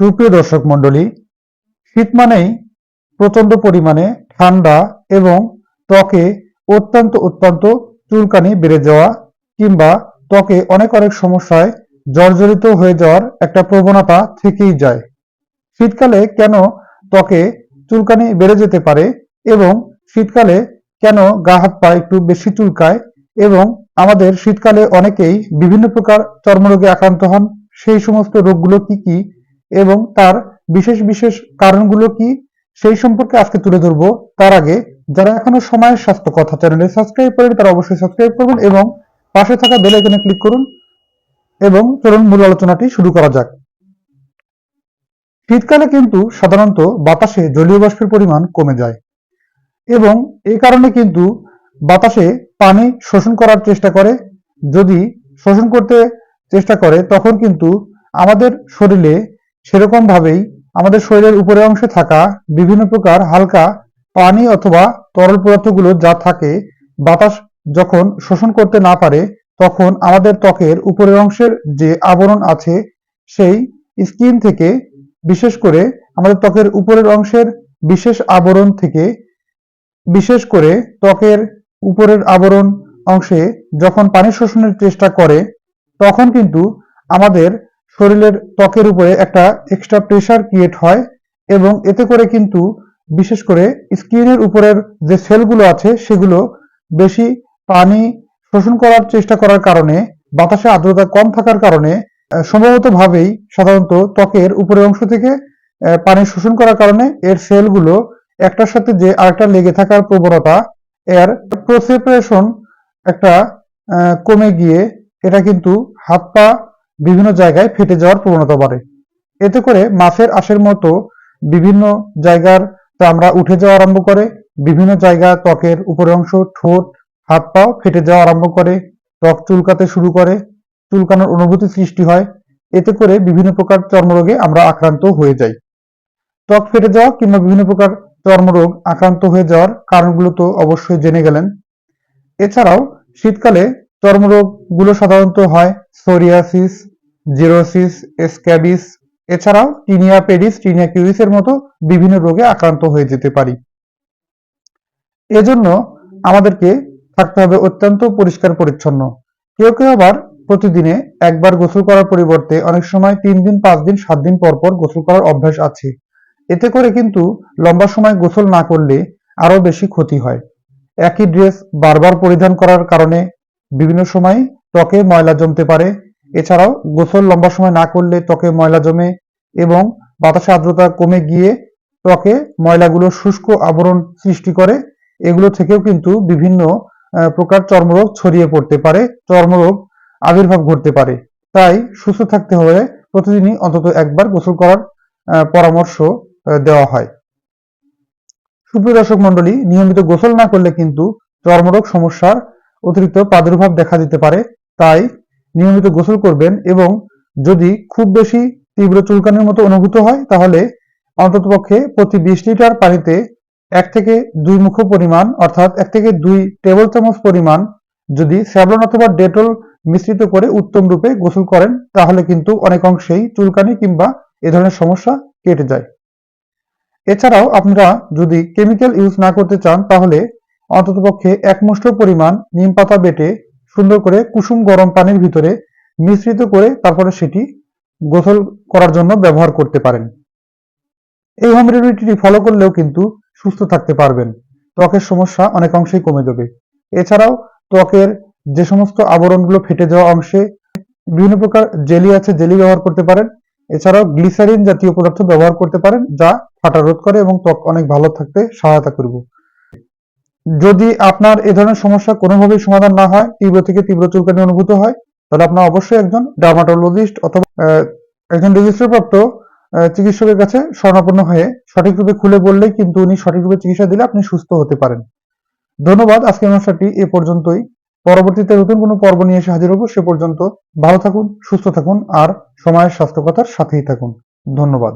সুপ্রিয় দর্শক মণ্ডলী, শীত মানেই প্রচণ্ড পরিমাণে ঠান্ডা এবং ত্বকে অত্যন্ত অত্যন্ত চুলকানি বেড়ে যাওয়া কিংবা ত্বকে অনেক অনেক সমস্যায় জর্জরিত হয়ে যাওয়ার একটা প্রবণতা থেকেই যায়। শীতকালে কেন ত্বকে চুলকানি বেড়ে যেতে পারে এবং শীতকালে কেন গা হাত পা একটু বেশি চুলকায় এবং আমাদের শীতকালে অনেকেই বিভিন্ন প্রকার চর্মরোগে আক্রান্ত হন, সেই সমস্ত রোগগুলো কি কি এবং তার বিশেষ বিশেষ কারণগুলো কি সেই সম্পর্কে আজকে তুলে ধরবো। তার আগে যারা এখনও সময়ের স্বাস্থ্য কথা চ্যানেলে সাবস্ক্রাইব করেন তারা অবশ্যই সাবস্ক্রাইব করবেন এবং পাশে থাকা বেল আইকনে ক্লিক করুন এবং চলুন মূল আলোচনাটি শুরু করা যাক। শীতকালে কিন্তু সাধারণত বাতাসে জলীয় বাষ্পের পরিমাণ কমে যায় এবং এই কারণে কিন্তু বাতাসে পানি শোষণ করার চেষ্টা করে। যদি শোষণ করতে চেষ্টা করে, তখন কিন্তু আমাদের শরীরে সেরকম ভাবেই আমাদের শরীরের উপরের অংশে থাকা বিভিন্ন প্রকার হালকা পানি অথবা তরল পদার্থগুলো যা থাকে, বাতাস যখন শোষণ করতে না পারে, তখন আমাদের ত্বকের উপরের অংশের যে আবরণ আছে, সেই স্কিন থেকে, বিশেষ করে আমাদের ত্বকের উপরের অংশের বিশেষ আবরণ থেকে, বিশেষ করে ত্বকের উপরের আবরণ অংশে যখন পানি শোষণের চেষ্টা করে, তখন কিন্তু আমাদের শরীরের ত্বকের উপরে একটা এক্সট্রা প্রেসার ক্রিয়েট হয় এবং এতে করে কিন্তু বিশেষ করে স্কিনের উপরের যে সেলগুলো আছে সেগুলো বেশি পানি শোষণ করার চেষ্টা করার কারণে, বাতাসে আর্দ্রতা কম থাকার কারণে সম্ভবতভাবেই সাধারণত ত্বকের উপরের অংশ থেকে পানি শোষণ করার কারণে এর সেলগুলো একটার সাথে যে আরেকটা লেগে থাকার প্রবণতা, এর প্রসেপারেশন একটা কমে গিয়ে এটা কিন্তু হাত পা বিভিন্ন জায়গায় ফেটে যাওয়ার প্রবণতা বাড়ে। এতে করে মাছের আশের মতো বিভিন্ন জায়গার চামড়া উঠে যাওয়া আরম্ভ করে, বিভিন্ন জায়গা ত্বকের উপরের অংশ, ঠোঁট, হাত পাও ফেটে যাওয়া আরম্ভ করে, ত্বক চুলকাতে শুরু করে, চুলকানোর অনুভূতি সৃষ্টি হয়। এতে করে বিভিন্ন প্রকার চর্মরোগে আমরা আক্রান্ত হয়ে যাই। ত্বক ফেটে যাওয়া কিংবা বিভিন্ন প্রকার চর্মরোগ আক্রান্ত হয়ে যাওয়ার কারণগুলো তো অবশ্যই জেনে গেলেন। এছাড়াও শীতকালে চর্মরোগগুলো সাধারণত হয় সোরিয়াসিস জিরোসিস স্ক্যাবিস এছাড়াও টিনিয়া পেডিস টিনিয়া কিউরিস এর মতো বিভিন্ন রোগে আক্রান্ত হয়ে যেতে পারি। এজন্য আমাদেরকে থাকতে হবে অত্যন্ত পরিষ্কার পরিচ্ছন্ন। কেউ কেউ আবার প্রতিদিনে একবার গোসল করার পরিবর্তে অনেক সময় তিন দিন, পাঁচ দিন, সাত দিন পর পর গোসল করার অভ্যাস আছে। এতে করে কিন্তু লম্বা সময় গোসল না করলে আরও বেশি ক্ষতি হয়। একই ড্রেস বারবার পরিধান করার কারণে বিভিন্ন সময় ত্বকে ময়লা জমতে পারে এছাড়াও গোসল লম্বা সময় না করলে ত্বকে ময়লা জমে এবং বাতাসে আর্দ্রতা কমে গিয়ে ত্বকে ময়লাগুলো শুষ্ক আবরণ সৃষ্টি করে। এগুলো থেকেও কিন্তু বিভিন্ন প্রকার চর্মরোগ ছড়িয়ে পড়তে পারে, চর্মরোগ আবির্ভাব ঘটতে পারে। তাই সুস্থ থাকতে হলে প্রতিদিনই অন্তত একবার গোসল করার পরামর্শ দেওয়া হয়। সুপ্রিয় দর্শক মন্ডলী নিয়মিত গোসল না করলে কিন্তু চর্মরোগ সমস্যার অতিরিক্ত প্রাদুর্ভাব দেখা দিতে পারে। তাই নিয়মিত গোসল করবেন এবং যদি খুব বেশি তীব্র চুলকানির মতো অনুভূত হয়, তাহলে অন্ততপক্ষে প্রতি বিশ লিটার পানিতে এক থেকে দুই মুখ পরিমাণ, অর্থাৎ এক থেকে দুই টেবিল চামচ পরিমাণ যদি স্যাভলন অথবা ডেটল মিশ্রিত করে উত্তম রূপে গোসল করেন, তাহলে কিন্তু অনেক অংশেই চুলকানি কিংবা এ ধরনের সমস্যা কেটে যায়। এছাড়াও আপনারা যদি কেমিক্যাল ইউজ না করতে চান, তাহলে অন্ততপক্ষে এক পরিমাণ নিম পাতা বেটে সুন্দর করে কুসুম গরম পানির ভিতরে মিশ্রিত করে তারপরে সেটি গোসল করার জন্য ব্যবহার করতে পারেন। এই হোম রেমেডিটি ফলো করলেও কিন্তু সুস্থ থাকতে পারবেন। ত্বকের সমস্যা অনেক অংশেই কমে যাবে। এছাড়াও ত্বকের যে সমস্ত আবরণগুলো ফেটে যাওয়া অংশে বিভিন্ন প্রকার জেলি আছে, জেলি ব্যবহার করতে পারেন। এছাড়াও গ্লিসারিন জাতীয় পদার্থ ব্যবহার করতে পারেন, যা ফাটা রোধ করে এবং ত্বক অনেক ভালো থাকতে সহায়তা করবে। যদি আপনার এ ধরনের সমস্যা কোনোভাবেই সমাধান না হয়, তীব্র থেকে তীব্র চুলকানি অনুভূত হয়, তাহলে আপনার অবশ্যই একজন ডার্মাটোলজিস্ট অথবা একজন রেজিস্টারপ্রাপ্ত চিকিৎসকের কাছে শরণাপন্ন হয়ে সঠিকরূপে খুলে বললেই কিন্তু উনি সঠিকভাবে চিকিৎসা দিলে আপনি সুস্থ হতে পারেন। ধন্যবাদ, আজকের অনুষ্ঠানটি এ পর্যন্তই। পরবর্তীতে নতুন কোনো পর্ব নিয়ে এসে হাজির হব, সে পর্যন্ত ভালো থাকুন, সুস্থ থাকুন, আর সময়ের স্বাস্থ্য কথার সাথেই থাকুন। ধন্যবাদ।